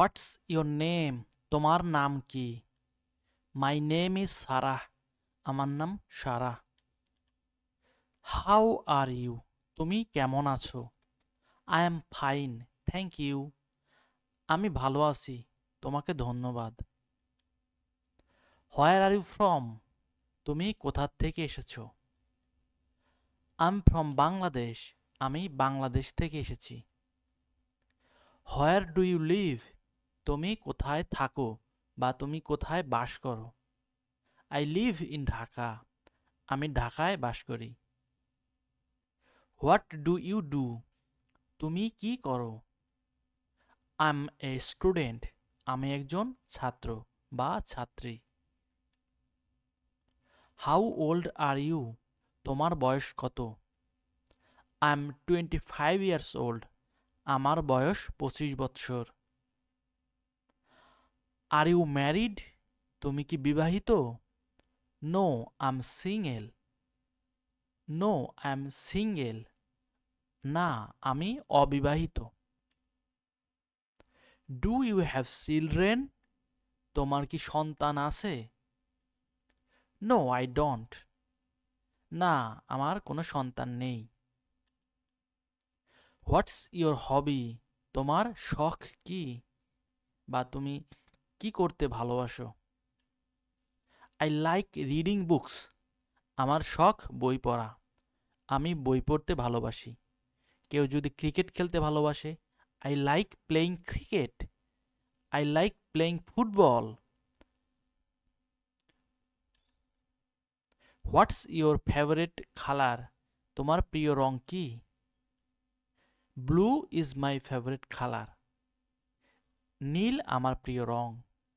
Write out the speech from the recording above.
What's your name তোমার নাম কি? মাই নেম ইজ সারাহ আমার নাম সারাহ হাউ আর ইউ তুমি কেমন আছো? I am fine thank you আমি ভালো আছি। তোমাকে ধন্যবাদ। হোয়ার আর ইউ ফ্রম তুমি কোথার থেকে এসেছ? আই এম ফ্রম বাংলাদেশ আমি বাংলাদেশ থেকে এসেছি। হোয়ার ডু ইউ লিভ তুমি কোথায় থাকো বা তুমি কোথায় বাস করো? আই লিভ ইন ঢাকা আমি ঢাকায় বাস করি। হোয়াট ডু ইউ ডু তুমি কি করো? আই এম এ স্টুডেন্ট আমি একজন ছাত্র বা ছাত্রী। হাউ ওল্ড আর ইউ তোমার বয়স কত? I am twenty five years old আমার বয়স পঁচিশ বৎসর। আর ইউ ম্যারিড তুমি কি বিবাহিত? No I am single no I am single না, আমি অবিবাহিত। ডু ইউ হ্যাভ চিলড্রেন তোমার কি সন্তান আছে? নো আই ডোন্ট না, আমার কোনো সন্তান নেই। হোয়াটস ইয়োর হবি তোমার শখ কি? বা তুমি কি করতে ভালোবাসো? আই লাইক রিডিং বুকস আমার শখ বই পড়া। আমি বই পড়তে ভালোবাসি। কেউ যদি ক্রিকেট খেলতে ভালোবাসে I like playing cricket I like playing football what's your favourite colour তোমার প্রিয় রং কি? Blue is my favourite colour নীল আমার প্রিয় রং।